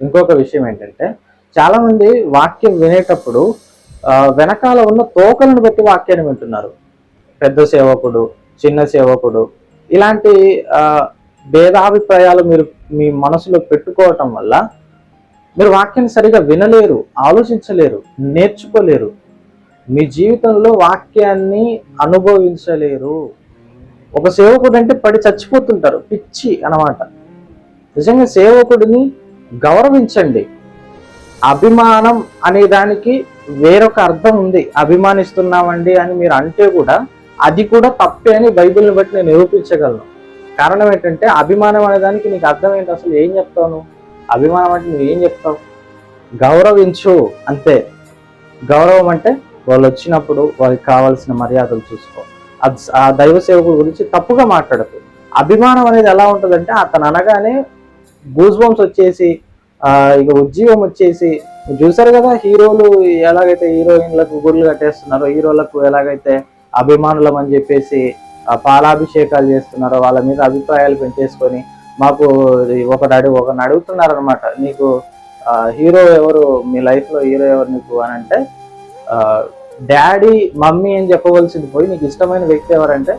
ఇంకొక విషయం ఏంటంటే చాలామంది వాక్యం వినేటప్పుడు వెనకాల ఉన్న తోకలను బట్టి వాక్యాన్ని వింటున్నారు. పెద్ద సేవకుడు చిన్న సేవకుడు. ఇలాంటి భేదాభిప్రాయాలు మీరు మీ మనసులో పెట్టుకోవటం వల్ల మీరు వాక్యాన్ని సరిగా వినలేరు ఆలోచించలేరు నేర్చుకోలేరు. మీ జీవితంలో వాక్యాన్ని అనుభవించలేరు. ఒక సేవకుడు అంటే పడి చచ్చిపోతుంటారు. పిచ్చి అన్నమాట నిజంగా సేవకుడిని గౌరవించండి. అభిమానం అనే దానికి వేరొక అర్థం ఉంది. అభిమానిస్తున్నామండి అని మీరు అంటే కూడా అది కూడా తప్పే అని బైబిల్ని బట్టి నేను నిరూపించగలను. కారణం ఏంటంటే అభిమానం అనే దానికి నీకు అర్థం ఏంటి? అసలు ఏం చెప్తావు అభిమానం అంటే నువ్వు ఏం చెప్తావు? గౌరవించు అంతే. గౌరవం అంటే వాళ్ళు వచ్చినప్పుడు వాళ్ళకి కావాల్సిన మర్యాదలు చూసుకో. అది ఆ దైవ సేవకుల గురించి తప్పుగా మాట్లాడదు అభిమానం అనేది ఎలా ఉంటుందంటే అతను అనగానే గూస్ బాంబ్స్ వచ్చేసి ఇక ఉజ్జీవం వచ్చేసి చూసారు కదా హీరోలు ఎలాగైతే హీరోయిన్లకు గుడ్లు కట్టేస్తున్నారో హీరోలకు ఎలాగైతే అభిమానులం అని చెప్పేసి పాలాభిషేకాలు చేస్తున్నారో వాళ్ళ మీద అభిప్రాయాలు పెంచేసుకొని మాకు ఒకటి అడుగు ఒకరిని అడుగుతున్నారు అనమాట నీకు హీరో ఎవరు మీ లైఫ్లో హీరో ఎవరు నీకు అని అంటే డాడీ మమ్మీ అని చెప్పవలసింది పోయి నీకు ఇష్టమైన వ్యక్తి ఎవరంటే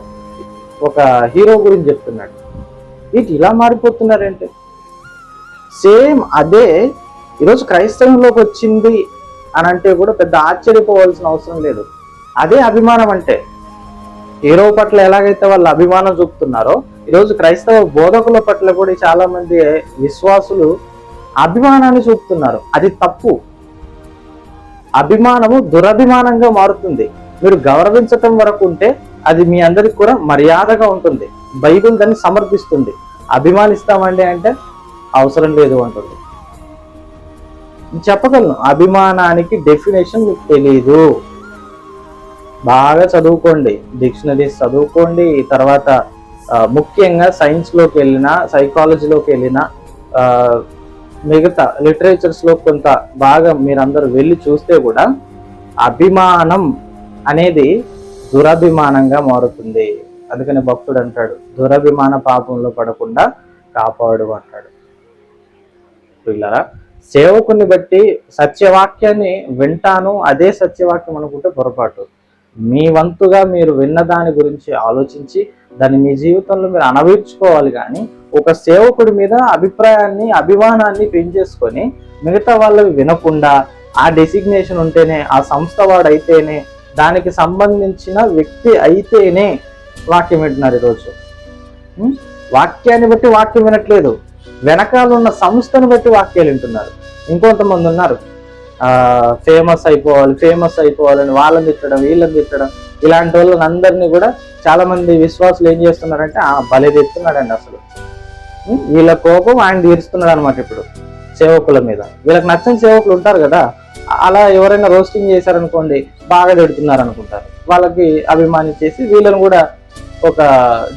ఒక హీరో గురించి చెప్తున్నాడు. వీటి ఇలా మారిపోతున్నారంటే? సేమ్ అదే ఈరోజు క్రైస్తవంలోకి వచ్చింది అని అంటే కూడా పెద్ద ఆశ్చర్యపోవాల్సిన అవసరం లేదు. అదే అభిమానం అంటే. హీరో పట్ల ఎలాగైతే వాళ్ళు అభిమానం చూపుతున్నారో ఈరోజు క్రైస్తవ బోధకుల పట్ల కూడా చాలా మంది విశ్వాసులు అభిమానాన్ని చూపుతున్నారు. అది తప్పు. అభిమానము దురభిమానంగా మారుతుంది. మీరు గౌరవించటం వరకు ఉంటే అది మీ అందరికి కూడా మర్యాదగా ఉంటుంది. బైబిల్ దాన్ని సమర్పిస్తుంది అభిమానిస్తామండి అంటే అవసరం లేదు అంటుంది. చెప్పగలను అభిమానానికి డెఫినేషన్ మీకు తెలియదు బాగా చదువుకోండి డిక్షనరీస్ చదువుకోండి తర్వాత ముఖ్యంగా సైన్స్లోకి వెళ్ళినా సైకాలజీలోకి వెళ్ళినా ఆ, మిగతా లిటరేచర్స్లో కొంత బాగా మీరందరూ వెళ్ళి చూస్తే కూడా అభిమానం అనేది దురభిమానంగా మారుతుంది. అందుకని భక్తుడు అంటాడు దురభిమాన పాపంలో పడకుండా కాపాడు అంటాడు. ప్రియులరా సేవకుని బట్టి సత్యవాక్యాన్ని వింటాను అదే సత్యవాక్యం అనుకుంటే పొరపాటు. మీ వంతుగా మీరు విన్న దాని గురించి ఆలోచించి దాన్ని మీ జీవితంలో మీరు అనవేర్చుకోవాలి కానీ ఒక సేవకుడి మీద అభిప్రాయాన్ని అభిమానాన్ని పెంచేసుకొని మిగతా వాళ్ళవి వినకుండా ఆ డెసిగ్నేషన్ ఉంటేనే ఆ సంస్థ వాడు అయితేనే దానికి సంబంధించిన వ్యక్తి అయితేనే వాక్యం వింటున్నారు ఈరోజు. వాక్యాన్ని బట్టి వాక్యం వినట్లేదు. వెనకాల ఉన్న సంస్థను బట్టి వాక్యాలు వింటున్నారు. ఇంకొంతమంది ఉన్నారు. ఫేమస్ అయిపోవాలి ఫేమస్ అయిపోవాలని వాళ్ళని తిట్టడం వీళ్ళని తిట్టడం ఇలాంటి వాళ్ళని అందరినీ కూడా చాలా మంది విశ్వాసులు ఏం చేస్తున్నారంటే ఆ బలి తెస్తున్నాడండి అసలు. వీళ్ళ కోపం ఆయన తీరుస్తున్నాడు అనమాట ఇప్పుడు సేవకుల మీద. వీళ్ళకి నచ్చని సేవకులు ఉంటారు కదా అలా ఎవరైనా రోస్టింగ్ చేశారనుకోండి బాగా తిడుతున్నారు అనుకుంటారు వాళ్ళకి అభిమానించేసి వీళ్ళని కూడా ఒక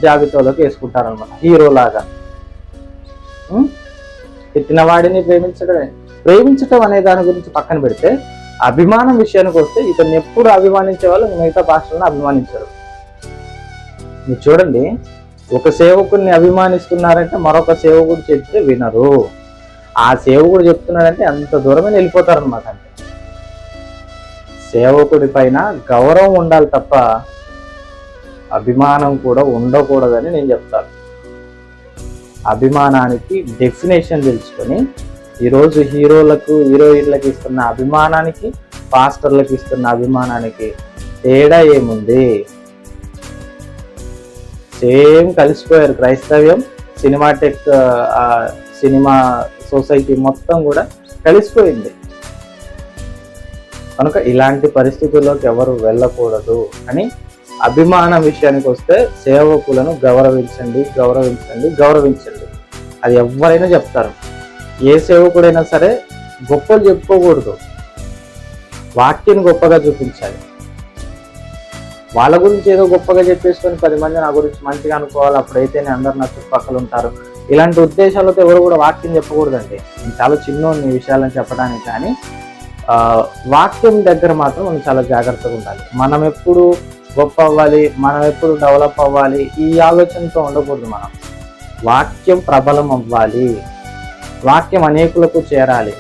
జాబితాలోకి వేసుకుంటారు అనమాట హీరో లాగా. తిట్టిన వాడిని ప్రేమించడమే. ప్రేమించటం అనే దాని గురించి పక్కన పెడితే అభిమానం విషయానికి వస్తే ఇతను ఎప్పుడు అభిమానించే వాళ్ళు మిగతా భాషలను అభిమానించరు. మీరు చూడండి ఒక సేవకుడిని అభిమానిస్తున్నారంటే మరొక సేవకుడు చెప్తే వినరు. ఆ సేవకుడు చెప్తున్నాడంటే అంత దూరమే వెళ్ళిపోతారు అనమాట అంటే సేవకుడి పైన గౌరవం ఉండాలి తప్ప అభిమానం కూడా ఉండకూడదని నేను చెప్తాను. అభిమానానికి డెఫినేషన్ తెలుసుకొని ఈరోజు హీరోలకు హీరోయిన్లకు ఇస్తున్న అభిమానానికి పాస్టర్లకు ఇస్తున్న అభిమానానికి తేడా ఏముంది? సేమ్ కలిసిపోయారు క్రైస్తవ్యం సినిమాటెక్ ఆ, సినిమా సొసైటీ మొత్తం కూడా కలిసిపోయింది. కనుక ఇలాంటి పరిస్థితుల్లోకి ఎవరు వెళ్ళకూడదు అని అభిమాన విషయానికి వస్తే సేవకులను గౌరవించండి గౌరవించండి గౌరవించండి. అది ఎవరైనా చెప్తారు. ఏ సేవకుడైనా సరే గొప్పలు చెప్పుకోకూడదు. వాక్యం గొప్పగా చూపించాలి. వాళ్ళ గురించి ఏదో గొప్పగా చెప్పేసుకొని పది మంది నా గురించి మంచిగా అనుకోవాలి అప్పుడైతేనే అందరు నా చుట్టుపక్కల ఉంటారు. ఇలాంటి ఉద్దేశాలతో ఎవరు కూడా వాక్యం చెప్పకూడదండి. నేను చాలా చిన్న ఈ విషయాలను చెప్పడానికి కానీ వాక్యం దగ్గర మాత్రం మనం చాలా జాగ్రత్తగా ఉండాలి. మనం ఎప్పుడు గొప్ప అవ్వాలి మనం ఎప్పుడు డెవలప్ అవ్వాలి ఈ ఆలోచనతో ఉండకూడదు మనం. వాక్యం ప్రబలం అవ్వాలి వాక్యం అనేకులకు చేరాలి.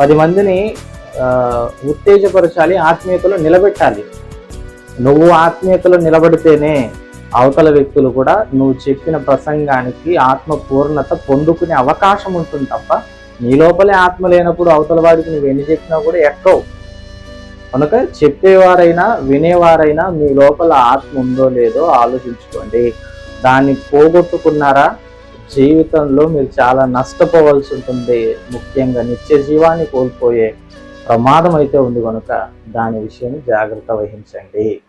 పది మందిని ఉత్తేజపరచాలి ఆత్మీయతలో నిలబెట్టాలి. నువ్వు ఆత్మీయతలో నిలబడితేనే అవతల వ్యక్తులు కూడా నువ్వు చెప్పిన ప్రసంగానికి ఆత్మ పూర్ణత పొందుకునే అవకాశం ఉంటుంది తప్ప నీ లోపలే ఆత్మ లేనప్పుడు అవతల వాడికి నువ్వు ఎన్ని చెప్పినా కూడా ఎక్కవు. కనుక చెప్పేవారైనా వినేవారైనా మీ లోపల ఆత్మ ఉందో లేదో ఆలోచించుకోండి. దాన్ని పోగొట్టుకున్నారా? జీవితంలో మీరు చాలా నష్టపోవాల్సి ఉంటుంది. ముఖ్యంగా నిత్య జీవాన్ని కోల్పోయే ప్రమాదం అయితే ఉంది కనుక దాని విషయం జాగ్రత్త వహించండి.